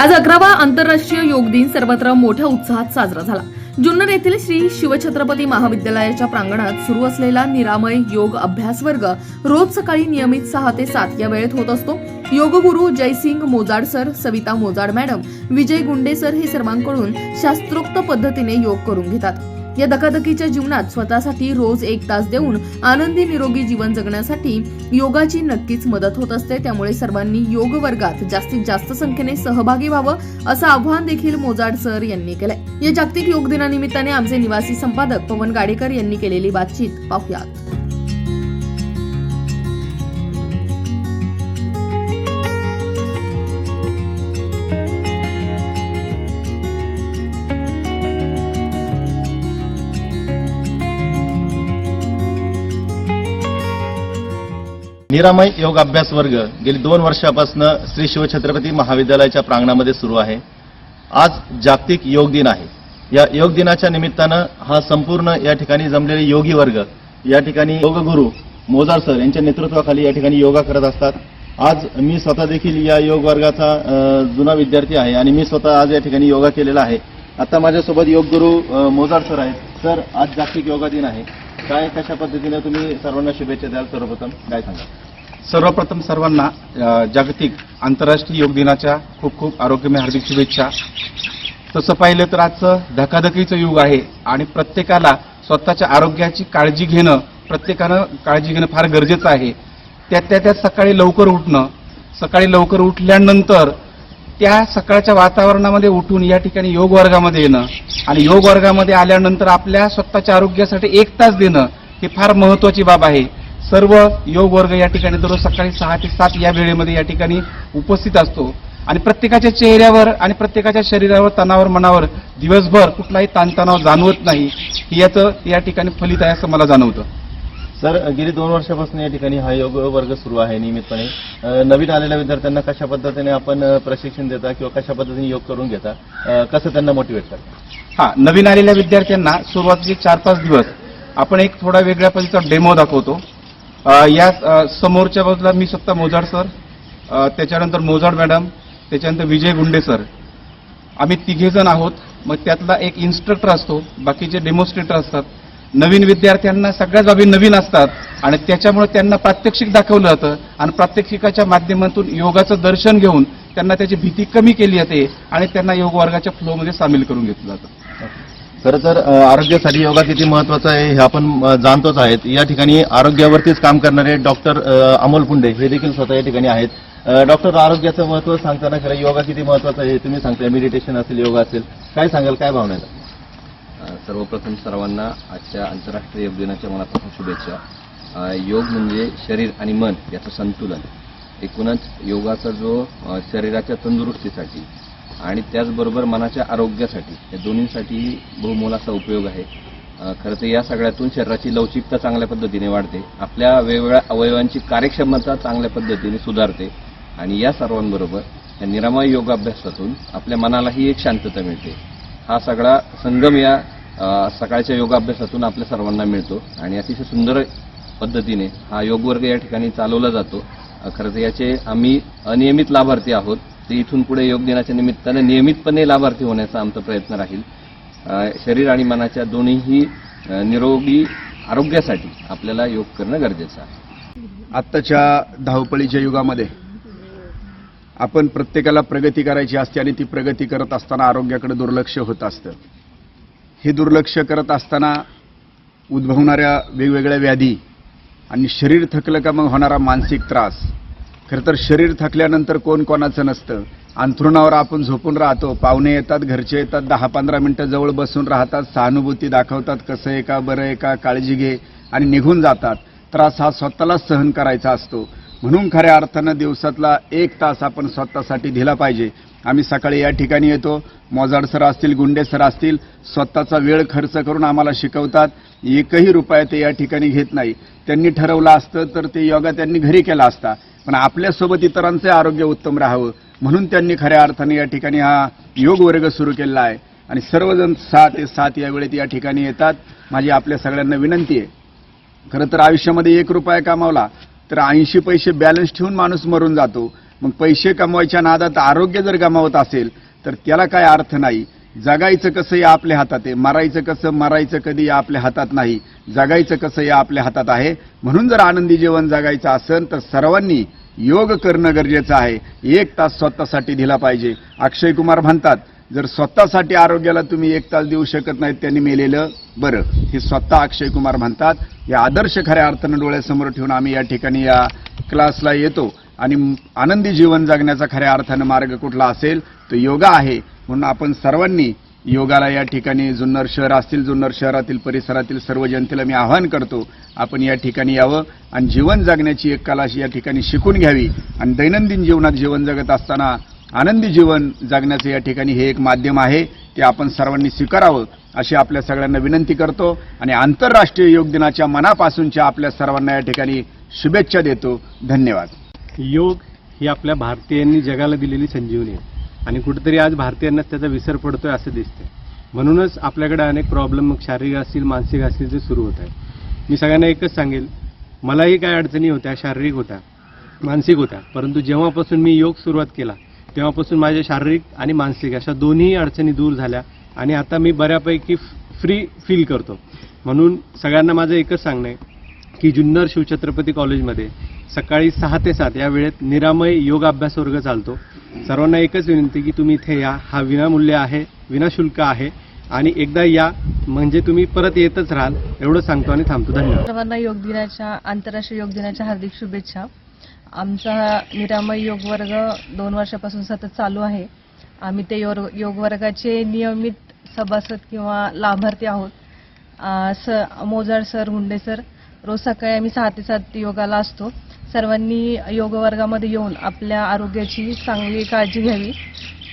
आज अकरावा आंतरराष्ट्रीय योग दिन सर्वत्र मोठ्या उत्साहात साजरा झाला. जुन्नर येथील श्री शिवछत्रपती महाविद्यालयाच्या प्रांगणात सुरू असलेला निरामय योग अभ्यास वर्ग रोज सकाळी नियमित सहा ते सात या वेळेत होत असतो. योगगुरू Jaysing Mojad sir Savita Mojad madam Vijay Gunde sir हे सर्वांकडून शास्त्रोक्त पद्धतीने योग करून घेतात. या धकाधकीच्या जीवनात स्वतःसाठी रोज एक तास देऊन आनंदी निरोगी जीवन जगण्यासाठी योगाची नक्कीच मदत होत असते. त्यामुळे सर्वांनी योग वर्गात जास्तीत जास्त संख्येने सहभागी व्हावं असं आव्हान देखील मोजाड सर यांनी केलंय. या जागतिक योग दिनानिमित्ताने आमचे निवासी संपादक पवन गाडेकर यांनी केलेली बातचीत पाहुयात. निरामय योग अभ्यास वर्ग गेली दोन वर्षापासून श्री शिवछत्रपती महाविद्यालयाच्या प्रांगणामध्ये सुरू आहे. आज जागतिक योग दिन आहे. या योग दिनाच्या निमित्तानं हा संपूर्ण या ठिकाणी जमलेले योगी वर्ग या ठिकाणी योगगुरू मोजार सर यांच्या नेतृत्वाखाली या ठिकाणी योगा करत असतात. आज मी स्वतः देखील या योग वर्गाचा जुना विद्यार्थी आहे आणि मी स्वतः आज या ठिकाणी योगा केलेला आहे. आता माझ्यासोबत योगगुरू मोजार सर आहेत. सर आज जागतिक योगा दिन आहे. काय कशा पद्धतीने तुम्ही सर्वांना शुभेच्छा द्याल सर्वप्रथम? काय सांगा सर्वप्रथम सर्वांना अ, जागतिक आंतरराष्ट्रीय योग दिनाच्या खूप खूप आरोग्यमय हार्दिक शुभेच्छा. तसं पाहिलं तर आजचं धकाधकीचं युग आहे आणि प्रत्येकाला स्वतःच्या आरोग्याची काळजी घेणं प्रत्येकानं काळजी घेणं फार गरजेचं आहे. त्यात त्यात सकाळी लवकर उठणं सकाळी लवकर उठल्यानंतर त्या सकाळच्या वातावरणामध्ये उठून या ठिकाणी योग वर्गामध्ये येणं आणि योग वर्गामध्ये आल्यानंतर आपल्या स्वतःच्या आरोग्यासाठी एक तास देणं ही फार महत्वाची बाब आहे. सर्व योग वर्ग या ठिकाणी दररोज सकाळी सहा ते सात या वेळेमध्ये या ठिकाणी उपस्थित असतो. आणि प्रत्येकाच्या चेहऱ्यावर आणि प्रत्येकाच्या शरीरावर तणावर मनावर दिवसभर कुठलाही ताणतणाव जाणवत नाही. याचं या ठिकाणी फलित आहे असं मला जाणवतं. सर गेली दोन वर्षापासून या ठिकाणी हा योग वर्ग सुरू आहे नियमितपणे. नवीन आलेल्या विद्यार्थ्यांना कशा पद्धतीने आपण प्रशिक्षण देता किंवा कशा पद्धतीने योग करून घेता? कसं त्यांना मोटिवेट करता? हा नवीन आलेल्या विद्यार्थ्यांना सुरुवातीचे चार पाच दिवस आपण एक थोडा वेगळ्या पद्धतीचा डेमो दाखवतो. या समोरच्या बाजूला मी स्वतः मोजाड सर त्याच्यानंतर मोजाड मॅडम त्याच्यानंतर विजय गुंडे सर. आम्ही तिघे जण आहोत. मग त्यातला एक इन्स्ट्रक्टर असतो. बाकीचे डेमॉन्स्ट्रेटर असतात. नवीन विद्यार्थ्यांना सगळ्या बाबी नवीन असतात आणि त्याच्यामुळे त्यांना प्रात्यक्षिक दाखवलं जातं आणि प्रात्यक्षिकाच्या माध्यमातून योगाचं दर्शन घेऊन त्यांना त्याची भीती कमी केली जाते आणि त्यांना योग वर्गाच्या फ्लोमध्ये सामील करून घेतलं जातं. खरं तर आरोग्यासाठी योगा किती महत्त्वाचा आहे हे आपण जाणतोच आहेत. या ठिकाणी आरोग्यावरतीच काम करणारे डॉक्टर अमोल पुंडे हे देखील स्वतः या ठिकाणी आहेत. डॉक्टर आरोग्याचं महत्त्व सांगताना खरं योगा किती महत्वाचं आहे तुम्ही सांगताय. मेडिटेशन असेल योगा असेल. काय सांगाल? काय भावना आहे सर्वप्रथम सर्वांना आजच्या आंतरराष्ट्रीय योग दिनाच्या मनापासून शुभेच्छा. योग म्हणजे शरीर आणि मन याचं संतुलन. एकूणच योगाचा जो शरीराच्या तंदुरुस्तीसाठी आणि त्याचबरोबर मनाच्या आरोग्यासाठी या दोन्हीसाठी बहुमोलाचा उपयोग आहे. खरं तर या सगळ्यातून शरीराची लवचिकता चांगल्या पद्धतीने वाढते. आपल्या वेगवेगळ्या अवयवांची कार्यक्षमता चांगल्या पद्धतीने सुधारते. आणि या सर्वांबरोबर या निरामय योगाभ्यासातून आपल्या मनालाही एक शांतता मिळते. हा सगळा संगम या सकाळच्या योगाभ्यासातून आपल्या सर्वांना मिळतो आणि अतिशय सुंदर पद्धतीने हा योग वर्ग या ठिकाणी चालवला जातो. खरं तर याचे आम्ही अनियमित लाभार्थी आहोत. ते इथून पुढे योग दिनाच्या निमित्ताने नियमितपणे लाभार्थी होण्याचा आमचा प्रयत्न राहील. शरीर आणि मनाच्या दोन्हीही निरोगी आरोग्यासाठी आपल्याला योग करणं गरजेचं आहे. आत्ताच्या धावपळीच्या युगामध्ये आपण प्रत्येकाला प्रगती करायची असते आणि ती प्रगती करत असताना आरोग्याकडे दुर्लक्ष होत असतं. हे दुर्लक्ष करत असताना उद्भवणाऱ्या वेगवेगळ्या व्याधी आणि शरीर थकलं का मग होणारा मानसिक त्रास. खरं तर शरीर थकल्यानंतर कोण कोणाचं नसतं. अंथरुणावर आपण झोपून राहतो. पाहुणे येतात घरचे येतात दहा पंधरा मिनटं जवळ बसून राहतात सहानुभूती दाखवतात कसं आहे का बरं आहे का काळजी घे आणि निघून जातात. त्रास हा स्वतःलाच सहन करायचा असतो. म्हणून खऱ्या अर्थानं दिवसातला एक तास आपण स्वतःसाठी दिला पाहिजे. आम्ही सकाळी या ठिकाणी येतो मोजाड सर असतील गुंडे सर असतील स्वतःचा वेळ खर्च करून आम्हाला शिकवतात. एकही रुपया ते या ठिकाणी घेत नाही. त्यांनी ठरवलं असतं तर ते योगा त्यांनी घरी केला असता. पण आपल्यासोबत इतरांचे आरोग्य उत्तम राहावं. म्हणून त्यांनी खऱ्या अर्थाने या ठिकाणी हा योग वर्ग सुरू केलेला आहे. आणि सर्वजण सहा ते सात या वेळेत या ठिकाणी येतात. माझी आपल्या सगळ्यांना विनंती आहे. खरं तर आयुष्यामध्ये एक रुपया कमावला. तर ऐंशी पैसे बॅलन्स ठेवून माणूस मरून जातो. मग पैसे कमवायच्या नादात आरोग्य जर गमावत असेल तर त्याला काय अर्थ नाही. जगायचं कसं या आपल्या हातात आहे? मरायचं कसं? मरायचं कधी या आपल्या हातात नाही. जगायचं कसं या आपल्या हातात आहे? म्हणून जर आनंदी जीवन जगायचं असेल तर सर्वांनी योग करणं गरजेचं आहे. एक तास स्वतःसाठी दिला पाहिजे. अक्षय कुमार म्हणतात जर स्वतःसाठी आरोग्याला तुम्ही एक तास देऊ शकत नाहीत त्यांनी मेलेलं बरं. हे स्वतः अक्षय कुमार म्हणतात. या आदर्श खऱ्या अर्थानं डोळ्यासमोर ठेवून आम्ही या ठिकाणी या क्लासला येतो. आणि आनंदी जीवन जगण्याचा खऱ्या अर्थानं मार्ग कुठला असेल तो योगा आहे. म्हणून आपण सर्वांनी योगाला या ठिकाणी जुन्नर शहर असतील जुन्नर शहरातील परिसरातील सर्व जनतेला मी आवाहन करतो आपण या ठिकाणी यावं आणि जीवन जगण्याची एक कला या ठिकाणी शिकून घ्यावी. आणि दैनंदिन जीवनात जीवन जगत असताना आनंदी जीवन जगण्याचं या ठिकाणी हे एक माध्यम आहे. ते आपण सर्वांनी स्वीकारावं अशी आपल्या सगळ्यांना विनंती करतो आणि आंतरराष्ट्रीय योग दिनाच्या मनापासूनच्या आपल्या सर्वांना या ठिकाणी शुभेच्छा देतो. धन्यवाद. योग ही आपल्या भारतीयांनी जगाला दिलेली संजीवनी आहे. आणि कुठेतरी आज भारतीयांना त्याचा विसर पडतोय असं दिसतंय. म्हणूनच आपल्याकडे अनेक प्रॉब्लेम मग शारीरिक असतील मानसिक असतील ते सुरू होत आहे मी सगळ्यांना एकच सांगेल मलाही काय अडचणी होत्या शारीरिक होत्या मानसिक होत्या परंतु जेव्हापासून मी योग सुरुवात केला तेव्हापासून माझ्या शारीरिक आणि मानसिक अशा दोन्ही अडचणी दूर झाल्या आणि आता मी बऱ्यापैकी फ्री फील करतो. म्हणून सगळ्यांना माझं एकच सांगणं आहे की जुन्नर शिवछत्रपती कॉलेजमध्ये सकाळी सहा ते सात या वेळेत निरामय योग अभ्यास वर्ग चालतो. सर्वांना एकच विनंती की तुम्ही इथे या. हा विनामूल्य आहे विनाशुल्क आहे आणि एकदा या म्हणजे तुम्ही परत येतच राहाल. एवढं सांगतो आणि थांबतो. धन्यवाद. सर्वांना योग दिनाच्या आंतरराष्ट्रीय योग दिनाच्या हार्दिक शुभेच्छा. आमचा निरामय योग वर्ग दोन वर्षापासून सतत चालू आहे. आम्ही ते योग योगवर्गाचे नियमित सभासद किंवा लाभार्थी आहोत. स मोजाळ सर हुंडे सर रोज सकाळी आम्ही सहा ते सात योगाला असतो. सर्वांनी योग वर्गामध्ये येऊन आपल्या आरोग्याची चांगली काळजी घ्यावी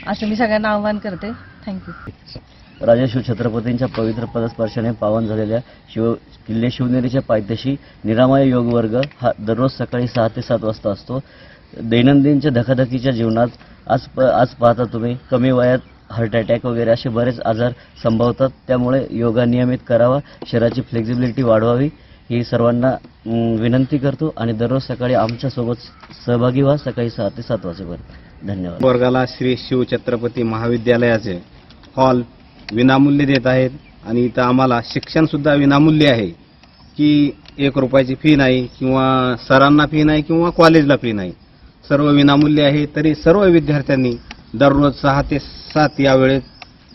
असं मी सगळ्यांना आवाहन करते. थँक्यू राजा शिवछत्रपतींच्या पवित्र पदस्पर्शाने पावन झालेल्या शिव किल्ले शिवनेरीच्या पायथ्याशी निरामय योग वर्ग हा दररोज सकाळी सहा ते सात वाजता असतो. दैनंदिनच्या धकाधकीच्या जीवनात आज प आज पाहता तुम्ही कमी वयात हार्ट अटॅक वगैरे असे बरेच आजार संभवतात. त्यामुळे योगा नियमित करावा शरीराची फ्लेक्झिबिलिटी वाढवावी ही सर्वांना विनंती करतो आणि दररोज सकाळी आमच्यासोबत सहभागी व्हा. सकाळी सहा ते सात वाजेपर्यंत. धन्यवाद. वर्गाला श्री शिव छत्रपती महाविद्यालयाचे हॉल विनामूल्य देत आहेत आणि इथं आम्हाला शिक्षणसुद्धा विनामूल्य आहे की एक रुपयाची फी नाही किंवा सरांना फी नाही किंवा कॉलेजला फी नाही. सर्व विनामूल्य आहे तरी सर्व विद्यार्थ्यांनी दररोज सहा ते सात या वेळेत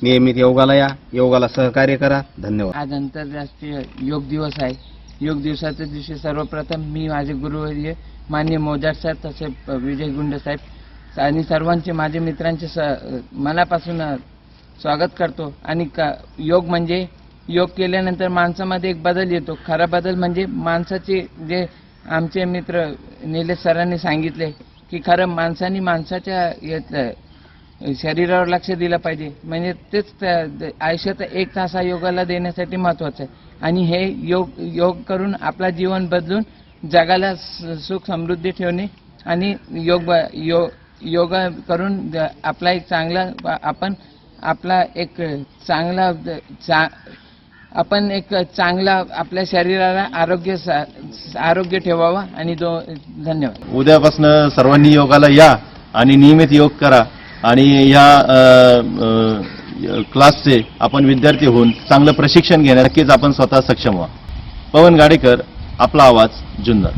नियमित योगाला या योगाला सहकार्य करा. धन्यवाद. आज आंतरराष्ट्रीय योग दिवस आहे. योग दिवसाच्या दिवशी सर्वप्रथम मी माझे गुरुवर्य मान्य मोजाट साहेब तसे विजय गुंड साहेब आणि सर्वांचे माझे मित्रांचे स मनापासून स्वागत करतो. आणि का योग म्हणजे योग केल्यानंतर माणसामध्ये एक बदल येतो. खरा बदल म्हणजे माणसाचे जे आमचे मित्र निलेश सरांनी सांगितले की खरं माणसाने माणसाच्या शरीरावर लक्ष दिलं पाहिजे. म्हणजे तेच त्या- आयुष्यात एक तास हा योगाला देण्यासाठी महत्वाचं आहे. आणि हे योग योग करून आपला जीवन बदलून जगाला सुख समृद्धी ठेवणे आणि योग ब- यो योगा करून आपला एक चांगला आपण आपला एक चांगला चा आपण एक चांगला आपल्या शरीराला आरोग्य सा- आरोग्य ठेवावा आणि दो धन्यवाद. उद्यापासून सर्वांनी योगाला या आणि नियमित योग करा आणि या क्लासचे आपण विद्यार्थी होऊन चांगलं प्रशिक्षण घेण्यास नक्कीच आपण स्वतः सक्षम व्हा. पवन गाडेकर आपला आवाज जुन्नर.